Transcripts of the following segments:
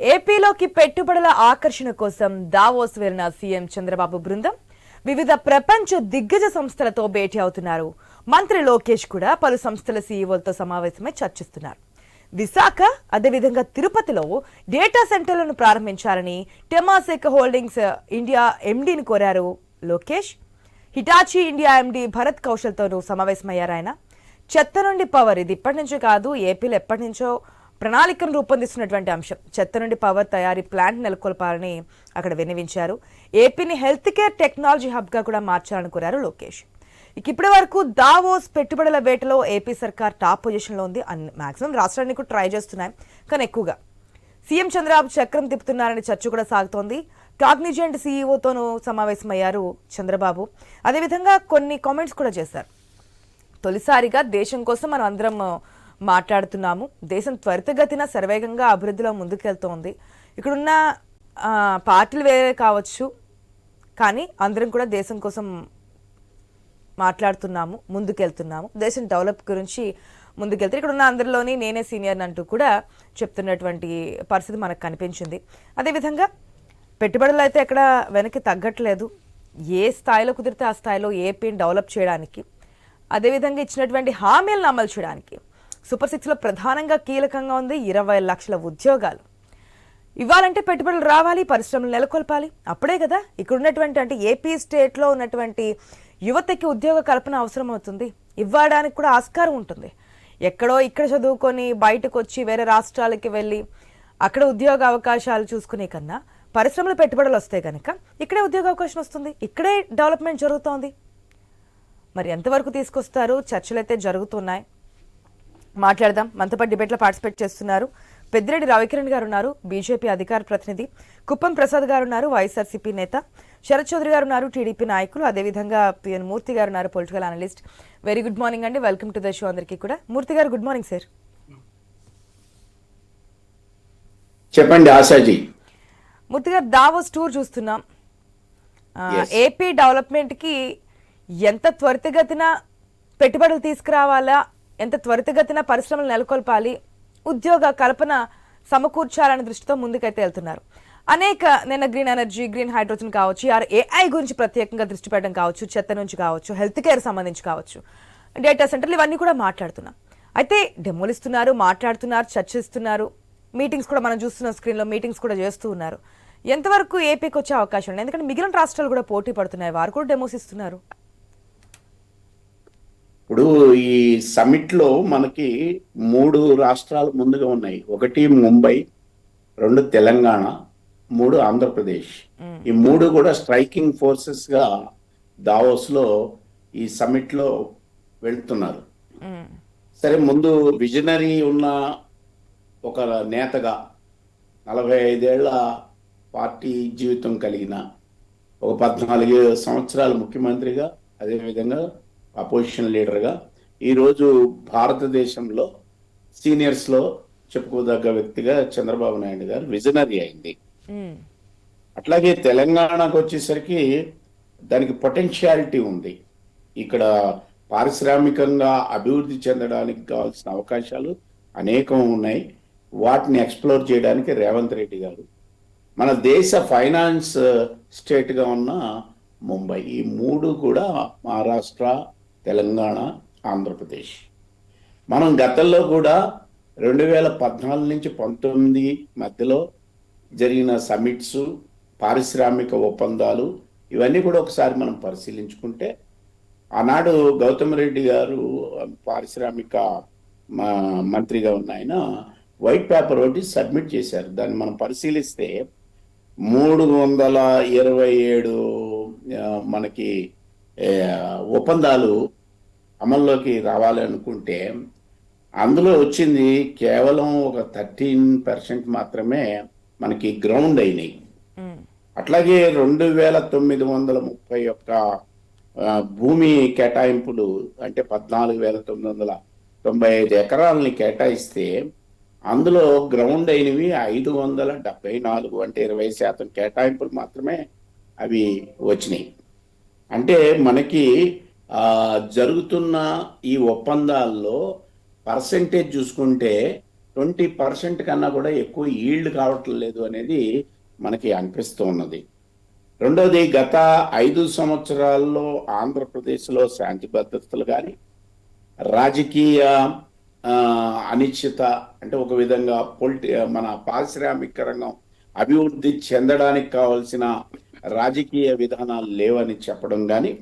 ఏపీలోకి పెట్టుబడుల ఆకర్షణ కోసం దావోస్ వెళ్ళిన సీఎం చంద్రబాబు బృందం వివిధ ప్రపంచ దిగ్గజ సంస్థలతో భేటీ అవుతున్నారు. మంత్రి లోకేష్ కూడా పలు సంస్థల సీఈఓలతో సమావేశమై చర్చిస్తున్నారు. విశాఖ అదేవిధంగా తిరుపతిలో డేటా సెంటర్లను ప్రారంభించాలని టెమాసెక్ హోల్డింగ్స్ ఇండియా ఎండీని కోరారు Lokesh. Hitachi India MD Bharat కౌశల్తోనూ సమావేశమయ్యారు ఆయన చెత్త నుండి పవర్ ఇది ఇప్పటి నుంచో కాదు ఏపీలో ఎప్పటి నుంచో ప్రణాళికను రూపొందిస్తున్నటువంటి అంశం. చెత్త నుండి పవర్ తయారీ ప్లాంట్ నెలకొల్పాలని అక్కడ విన్నవించారు. ఏపీని హెల్త్ కేర్ టెక్నాలజీ హబ్గా కూడా మార్చాలని కోరారు లోకేష్. ఇక ఇప్పటి వరకు దావోస్ పెట్టుబడుల వేటలో ఏపీ సర్కార్ టాప్ పొజిషన్లో ఉంది అన్ని మాక్సిమం రాష్ట్రాన్ని కూడా ట్రై చేస్తున్నాయి. కానీ ఎక్కువగా. సీఎం చంద్రబాబు చక్రం తిప్పుతున్నారనే చర్చ కూడా సాగుతోంది. కాగ్నిజెంట్ సీఈఓతోనూ సమావేశమయ్యారు చంద్రబాబు. అదేవిధంగా కొన్ని కామెంట్స్ కూడా చేశారు. తొలిసారిగా దేశం కోసం మనం అందరం మాట్లాడుతున్నాము. దేశం త్వరితగతిన సర్వేగంగా అభివృద్ధిలో ముందుకెళ్తోంది. ఇక్కడున్న పార్టీలు వేరే కావచ్చు కానీ అందరం కూడా దేశం కోసం మాట్లాడుతున్నాము ముందుకెళ్తున్నాము. దేశం డెవలప్ గురించి ముందుకెళ్తే ఇక్కడ ఉన్న అందరిలోని నేనే సీనియర్ అంటూ కూడా చెప్తున్నటువంటి పరిస్థితి మనకు కనిపించింది. అదేవిధంగా పెట్టుబడులు అయితే ఎక్కడ వెనక్కి తగ్గట్లేదు. ఏ స్థాయిలో కుదిరితే ఆ స్థాయిలో ఏపీని డెవలప్ చేయడానికి అదేవిధంగా ఇచ్చినటువంటి హామీలను అమలు చేయడానికి సూపర్ సిక్స్లో ప్రధానంగా కీలకంగా ఉంది ఇరవై లక్షల ఉద్యోగాలు. ఇవ్వాలంటే పెట్టుబడులు రావాలి పరిశ్రమలు నెలకొల్పాలి. అప్పుడే కదా ఇక్కడ ఉన్నటువంటి అంటే ఏపీ స్టేట్లో ఉన్నటువంటి యువతకి ఉద్యోగ కల్పన అవసరం అవుతుంది ఇవ్వడానికి కూడా ఆస్కారం ఉంటుంది. ఎక్కడో ఇక్కడ చదువుకొని బయటకు వచ్చి వేరే రాష్ట్రాలకి వెళ్ళి అక్కడ ఉద్యోగ అవకాశాలు చూసుకునే కన్నా పరిశ్రమలు పెట్టుబడులు వస్తాయి కనుక ఇక్కడే ఉద్యోగ అవకాశం వస్తుంది. ఇక్కడే డెవలప్మెంట్ జరుగుతోంది. మరి ఎంతవరకు తీసుకొస్తారు? చర్చలు అయితే జరుగుతున్నాయి. మాట్లాడదాం. మనతో పాటు డిబేట్లో పార్టిసిపేట్ చేస్తున్నారు పెద్దిరెడ్డి రవికిరణ్ గారు ఉన్నారు బీజేపీ అధికార ప్రతినిధి. కుప్పం ప్రసాద్ గారు ఉన్నారు వైఎస్ఆర్సీపీ నేత. శరత్ చౌదరి గారు ఉన్నారు టీడీపీ నాయకులు. అదేవిధంగా పిఎన్ మూర్తి గారు ఉన్నారు political analyst. Very good morning అండి. వెల్కమ్ టు ద షో అందరికీ కూడా. మూర్తి గారు గుడ్ మార్నింగ్ సార్. చెప్పండి ఆశాజీ. మూర్తి గారు దావోస్ టూర్ చూస్తున్నాం. ఏపీ డెవలప్మెంట్కి ఎంత త్వరితగతిన పెట్టుబడులు తీసుకురావాలా? ఎంత త్వరితగతిన పరిశ్రమలు నెలకొల్పాలి ఉద్యోగ కల్పన సమకూర్చాలనే దృష్టితో ముందుకైతే వెళ్తున్నారు. అనేక నిన్న గ్రీన్ ఎనర్జీ గ్రీన్ హైడ్రోజన్ కావచ్చు ఆర్ ఏఐ గురించి ప్రత్యేకంగా దృష్టి పెట్టడం కావచ్చు చెత్త నుంచి కావచ్చు హెల్త్ కేర్ సంబంధించి కావచ్చు డేటా సెంటర్లు ఇవన్నీ కూడా మాట్లాడుతున్నాం. అయితే డెమోలు ఇస్తున్నారు మాట్లాడుతున్నారు చర్చిస్తున్నారు. మీటింగ్స్ కూడా మనం చూస్తున్న స్క్రీన్లో మీటింగ్స్ కూడా చేస్తూ ఉన్నారు. ఎంతవరకు ఏపీకి వచ్చే అవకాశం ఉంది? ఎందుకంటే మిగిలిన రాష్ట్రాలు కూడా పోటీ పడుతున్నాయి వారు కూడా డెమోస్ ఇస్తున్నారు. ఇప్పుడు ఈ సమిట్లో మనకి మూడు రాష్ట్రాలు ముందుగా ఉన్నాయి. ఒకటి ముంబై రెండు తెలంగాణ మూడు ఆంధ్రప్రదేశ్. ఈ మూడు కూడా స్ట్రైకింగ్ ఫోర్సెస్గా దావోస్లో ఈ సమిట్లో వెళ్తున్నారు. సరే ముందు విజనరీ ఉన్న ఒక నేతగా నలభై ఐదేళ్ళ పార్టీ జీవితం కలిగిన ఒక పద్నాలుగు సంవత్సరాలు ముఖ్యమంత్రిగా అదేవిధంగా అపోజిషన్ లీడర్గా ఈరోజు భారతదేశంలో సీనియర్స్లో చెప్పుకోదగ్గ వ్యక్తిగా చంద్రబాబు నాయుడు గారు విజనరీ అయింది. అట్లాగే తెలంగాణకు వచ్చేసరికి దానికి పొటెన్షియాలిటీ ఉంది. ఇక్కడ పారిశ్రామికంగా అభివృద్ధి చెందడానికి కావాల్సిన అవకాశాలు అనేకం ఉన్నాయి. వాటిని ఎక్స్ప్లోర్ చేయడానికి రేవంత్ రెడ్డి గారు మన దేశ ఫైనాన్స్ స్టేట్గా ఉన్న ముంబై ఈ మూడు కూడా మహారాష్ట్ర తెలంగాణ ఆంధ్రప్రదేశ్. మనం గతంలో కూడా రెండు వేల పద్నాలుగు నుంచి పంతొమ్మిది మధ్యలో జరిగిన సమిట్స్ పారిశ్రామిక ఒప్పందాలు ఇవన్నీ కూడా ఒకసారి మనం పరిశీలించుకుంటే ఆనాడు గౌతమ్ రెడ్డి గారు పారిశ్రామిక మంత్రిగా ఉన్న ఆయన వైట్ పేపర్ ఒకటి సబ్మిట్ చేశారు. దాన్ని మనం పరిశీలిస్తే మూడు వందల ఇరవై ఏడు మనకి ఒప్పందాలు అమల్లోకి రావాలి అనుకుంటే అందులో వచ్చింది కేవలం ఒక థర్టీన్ పర్సెంట్ మాత్రమే మనకి గ్రౌండ్ అయినాయి. అట్లాగే రెండు వేల తొమ్మిది వందల ముప్పై ఒక్క భూమి కేటాయింపులు అంటే పద్నాలుగు వేల తొమ్మిది వందల తొంభై ఐదు ఎకరాలని కేటాయిస్తే అందులో గ్రౌండ్ అయినవి ఐదు వందల డెబ్బై నాలుగు అంటే ఇరవై శాతం కేటాయింపులు మాత్రమే అవి వచ్చినాయి అంటే మనకి జరుగుతున్న ఈ ఒప్పందాల్లో పర్సెంటేజ్ చూసుకుంటే ట్వంటీ పర్సెంట్ కన్నా కూడా ఎక్కువ ఈల్డ్ కావటం లేదు అనేది మనకి అనిపిస్తూ ఉన్నది రెండోది గత ఐదు సంవత్సరాల్లో ఆంధ్రప్రదేశ్లో శాంతి భద్రతలు కానీ రాజకీయ అనిశ్చిత అంటే ఒక విధంగా పొలిటి మన పారిశ్రామిక రంగం అభివృద్ధి చెందడానికి కావాల్సిన రాజకీయ విధానాలు లేవని చెప్పడం కానీ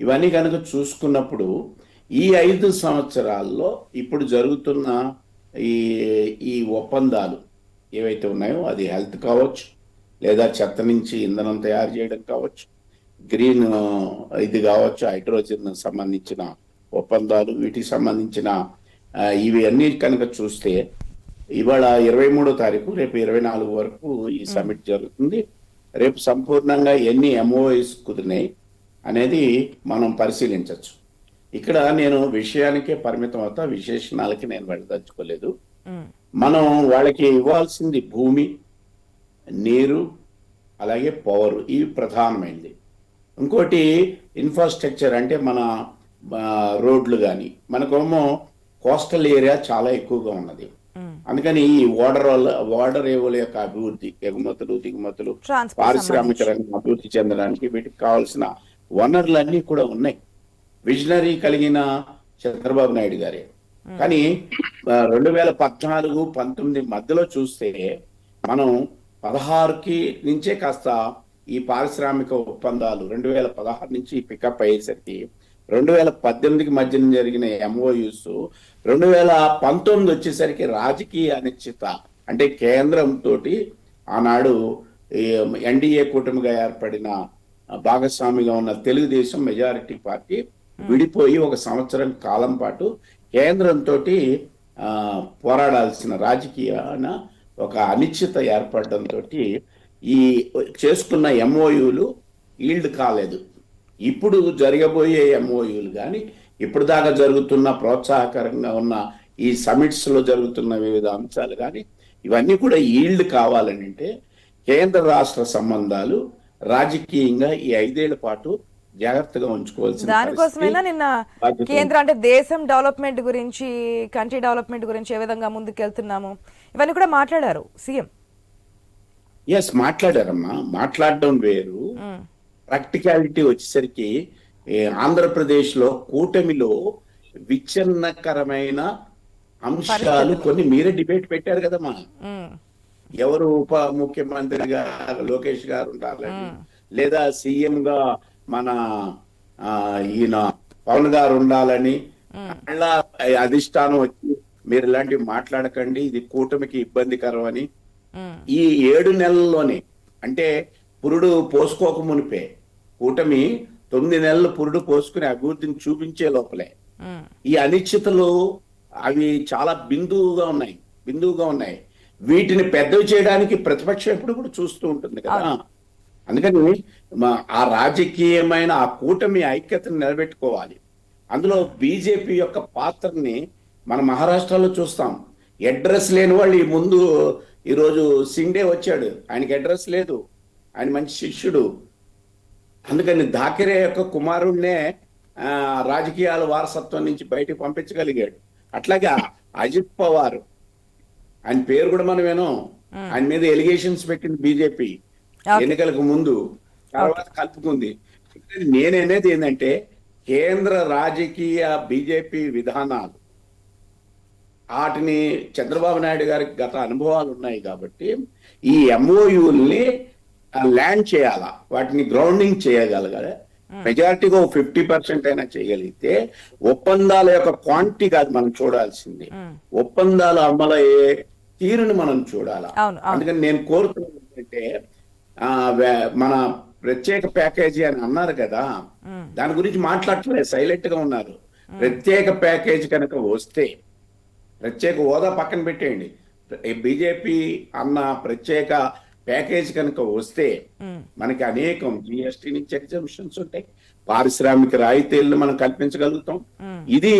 ఇవన్నీ కనుక చూసుకున్నప్పుడు ఈ ఐదు సంవత్సరాల్లో ఇప్పుడు జరుగుతున్న ఈ ఈ ఒప్పందాలు ఏవైతే ఉన్నాయో అది హెల్త్ కావచ్చు లేదా చెత్త నుంచి ఇంధనం తయారు చేయడం కావచ్చు గ్రీన్ ఇది కావచ్చు హైడ్రోజన్ సంబంధించిన ఒప్పందాలు వీటికి సంబంధించిన ఇవి అన్ని కనుక చూస్తే ఇవాళ ఇరవై మూడో తారీఖు రేపు ఇరవై నాలుగు వరకు ఈ సమిట్ జరుగుతుంది. రేపు సంపూర్ణంగా ఎన్ని ఎంఓఎస్ కుదిరినాయి అనేది మనం పరిశీలించవచ్చు ఇక్కడ నేను విషయానికే పరిమితం అవుతా విశేషణాలకి నేను వెళ్ళదలుచుకోలేదు. మనం వాళ్ళకి ఇవ్వాల్సింది భూమి నీరు అలాగే పవర్. ఇవి ప్రధానమైనది ఇంకోటి ఇన్ఫ్రాస్ట్రక్చర్ అంటే మన రోడ్లు కానీ మనకేమో కోస్టల్ ఏరియా చాలా ఎక్కువగా ఉన్నది. అందుకని ఈ వాటర్ వాటర్ ఏవుల యొక్క అభివృద్ధి ఎగుమతులు దిగుమతులు పారిశ్రామిక రంగం అభివృద్ధి చెందడానికి వీటికి కావాల్సిన వనరులన్నీ కూడా ఉన్నాయి. విజనరీ కలిగిన చంద్రబాబు నాయుడు గారే. కానీ రెండు వేల పద్నాలుగు పంతొమ్మిది మధ్యలో చూస్తే మనం పదహారుకి నుంచే కాస్త ఈ పారిశ్రామిక ఒప్పందాలు రెండు వేల పదహారు నుంచి పికప్ అయ్యేసరికి రెండు వేల పద్దెనిమిదికి మధ్యన జరిగిన ఎంఓయూస్ రెండు వేల పంతొమ్మిది వచ్చేసరికి రాజకీయ అనిశ్చిత అంటే కేంద్రంతో ఆనాడు ఎన్డీఏ కూటమిగా ఏర్పడిన భాగస్వామిగా ఉన్న తెలుగుదేశం మెజారిటీ పార్టీ విడిపోయి ఒక సంవత్సరం కాలం పాటు కేంద్రంతో పోరాడాల్సిన రాజకీయ ఒక అనిశ్చిత ఏర్పడడంతో ఈ చేసుకున్న ఎంఓయూలు ఈల్డ్ కాలేదు. ఇప్పుడు జరగబోయే ఎంఓయూలు కానీ ఇప్పుడు దాకా జరుగుతున్న ప్రోత్సాహకరంగా ఉన్న ఈ సమిట్స్లో జరుగుతున్న వివిధ అంశాలు కానీ ఇవన్నీ కూడా ఈల్డ్ కావాలని అంటే కేంద్ర రాష్ట్ర సంబంధాలు రాజకీయంగా ఈ ఐదేళ్ళ పాటు జాగ్రత్తగా ఉంచుకోవాల్సిన దానికోసమైనా నిన్న కేంద్ర అంటే దేశం డెవలప్మెంట్ గురించి కంట్రీ డెవలప్మెంట్ గురించి ఏ విధంగా ముందుకెళ్తున్నాము ఇవన్నీ కూడా మాట్లాడారు సీఎం. ఎస్ మాట్లాడారమ్మా. మాట్లాడడం వేరు. ప్రాక్టికాలిటీ వచ్చేసరికి ఆంధ్రప్రదేశ్లో కూటమిలో విచ్ఛిన్నకరమైన అంశాలు కొన్ని మీరే డిబేట్ పెట్టారు కదమ్మా ఎవరు ఉప ముఖ్యమంత్రిగా లోకేష్ గారు ఉండాలని లేదా సీఎం గా మన ఈయన పవన్ గారు ఉండాలని మళ్ళా అధిష్టానం వచ్చి మీరు ఇలాంటివి మాట్లాడకండి ఇది కూటమికి ఇబ్బందికరం అని. ఈ ఏడు నెలల్లోనే అంటే పురుడు పోసుకోక మునిపే కూటమి తొమ్మిది నెలలు పురుడు పోసుకుని అభివృద్ధిని చూపించే లోపలే. ఈ అనిశ్చితలు అవి చాలా బిందువుగా ఉన్నాయి. బిందువుగా ఉన్నాయి. వీటిని పెద్దవి చేయడానికి ప్రతిపక్షం ఎప్పుడు కూడా చూస్తూ ఉంటుంది కదా. అందుకని ఆ రాజకీయమైన ఆ కూటమి ఐక్యతను నిలబెట్టుకోవాలి. అందులో బీజేపీ యొక్క పాత్రని మన మహారాష్ట్రలో చూస్తాం. అడ్రస్ లేని వాళ్ళు ఈ ముందు ఈరోజు సిండే వచ్చాడు. ఆయనకి అడ్రస్ లేదు. ఆయన మంచి శిష్యుడు. అందుకని ధాకరే యొక్క కుమారుణ్ణే ఆ, రాజకీయాల వారసత్వం నుంచి బయటకు పంపించగలిగాడు. అట్లాగే అజిత్ పవార్ ఆయన పేరు కూడా మనం వినం. ఆయన మీద ఎలిగేషన్స్ పెట్టింది బీజేపీ. ఎన్నికలకు ముందు. తర్వాత కలుపుకుంది. ఇక్కడ నేననేది ఏంటంటే కేంద్ర రాజకీయ బీజేపీ విధానాలు. వాటిని చంద్రబాబు నాయుడు గారికి గత అనుభవాలు ఉన్నాయి కాబట్టి ఈ ఎంఓయూల్ని ల్యాండ్ చేయాలా? వాటిని గ్రౌండింగ్ చేయగలగాలి. మెజారిటీగా ఫిఫ్టీ పర్సెంట్ అయినా చేయగలిగితే ఒప్పందాల యొక్క క్వాంటిటీ కాదు మనం చూడాల్సింది. ఒప్పందాలు అమలయ్యే తీరుని మనం చూడాలా. అందుకని నేను కోరుతున్నది ఏంటంటే మన ప్రత్యేక ప్యాకేజీ అని అన్నారు కదా దాని గురించి మాట్లాడట్లేదు సైలెంట్గా ఉన్నారు ప్రత్యేక ప్యాకేజీ కనుక వస్తే ప్రత్యేక హోదా పక్కన పెట్టేయండి. బీజేపీ అన్న ప్రత్యేక ప్యాకేజ్ కనుక వస్తే మనకి అనేకం జిఎస్టీ నుంచి ఎగ్జామ్షన్స్ ఉంటాయి. పారిశ్రామిక రాయితీలను మనం కల్పించగలుగుతాం. ఇది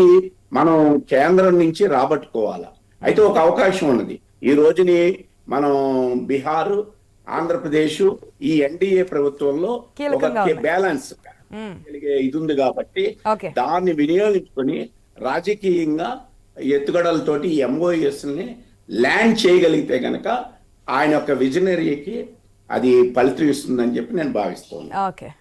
మనం కేంద్రం నుంచి రాబట్టుకోవాలా? అయితే ఒక అవకాశం ఉన్నది. ఈ రోజుని మనం బీహార్ ఆంధ్రప్రదేశ్ ఈ ఎన్డీఏ ప్రభుత్వంలో ఒక. బ్యాలెన్స్ కలిగే ఇది ఉంది కాబట్టి దాన్ని వినియోగించుకొని రాజకీయంగా ఎత్తుగడలతోటి ఎంఓఎస్ని ల్యాండ్ చేయగలిగితే గనక ఆయన యొక్క విజనరీకి అది ఫలితం ఇస్తుందని చెప్పి నేను భావిస్తున్నాను. ఓకే.